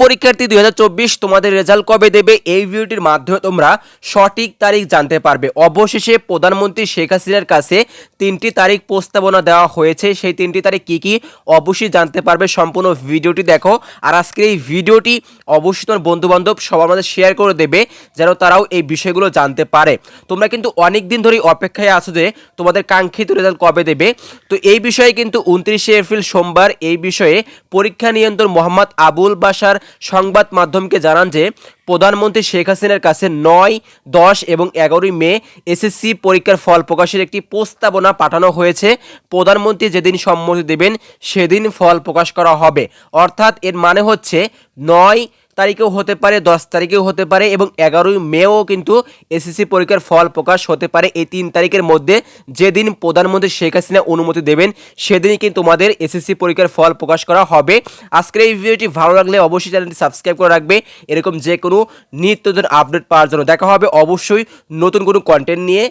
পরীক্ষার্থী দুই হাজার চব্বিশ তোমাদের রেজাল্ট কবে দেবে? এই ভিডিওটির মাধ্যমে তোমরা সঠিক তারিখ জানতে পারবে। অবশেষে প্রধানমন্ত্রী শেখ হাসিনার কাছে তিনটি তারিখ প্রস্তাবনা দেওয়া হয়েছে। সেই তিনটি তারিখ কি কি অবশ্যই জানতে পারবে। সম্পূর্ণ ভিডিওটি দেখো। আর আজকের এই ভিডিওটি অবশ্যই তোমার বন্ধুবান্ধব সবার মধ্যে শেয়ার করে দেবে, যেন তারাও এই বিষয়গুলো জানতে পারে। তোমরা কিন্তু অনেক দিন ধরেই অপেক্ষায় আছো যে তোমাদের কাঙ্ক্ষিত রেজাল্ট কবে দেবে। তো এই বিষয়ে কিন্তু উনত্রিশে এপ্রিল সোমবার এই বিষয়ে পরীক্ষা নিয়ন্ত্রণ মোহাম্মদ আবুল বাসার সংবাদ মাধ্যমকে জানান যে, প্রধানমন্ত্রী শেখ হাসিনার কাছে নয়, দশ এবং এগারোই মে এসএসসি পরীক্ষার ফল প্রকাশের একটি প্রস্তাবনা পাঠানো হয়েছে। প্রধানমন্ত্রী যেদিন সম্মতি দেবেন, সেদিন ফল প্রকাশ করা হবে। অর্থাৎ এর মানে হচ্ছে নয় তারিখেও হতে পারে, দশ তারিখেও হতে পারে এবং এগারোই মেও কিন্তু এসএসসি পরীক্ষার ফল প্রকাশ হতে পারে। এই তিন তারিখের মধ্যে যেদিন প্রধানমন্ত্রী শেখ হাসিনা অনুমতি দেবেন, সেদিনই কিন্তু তোমাদের এসএসসি পরীক্ষার ফল প্রকাশ করা হবে। আজকের এই ভিডিওটি ভালো লাগলে অবশ্যই চ্যানেলটি সাবস্ক্রাইব করে রাখবে। এরকম যে কোনো নিত্যদিন আপডেট পাওয়ার জন্য দেখা হবে। অবশ্যই নতুন কোনো কন্টেন্ট নিয়ে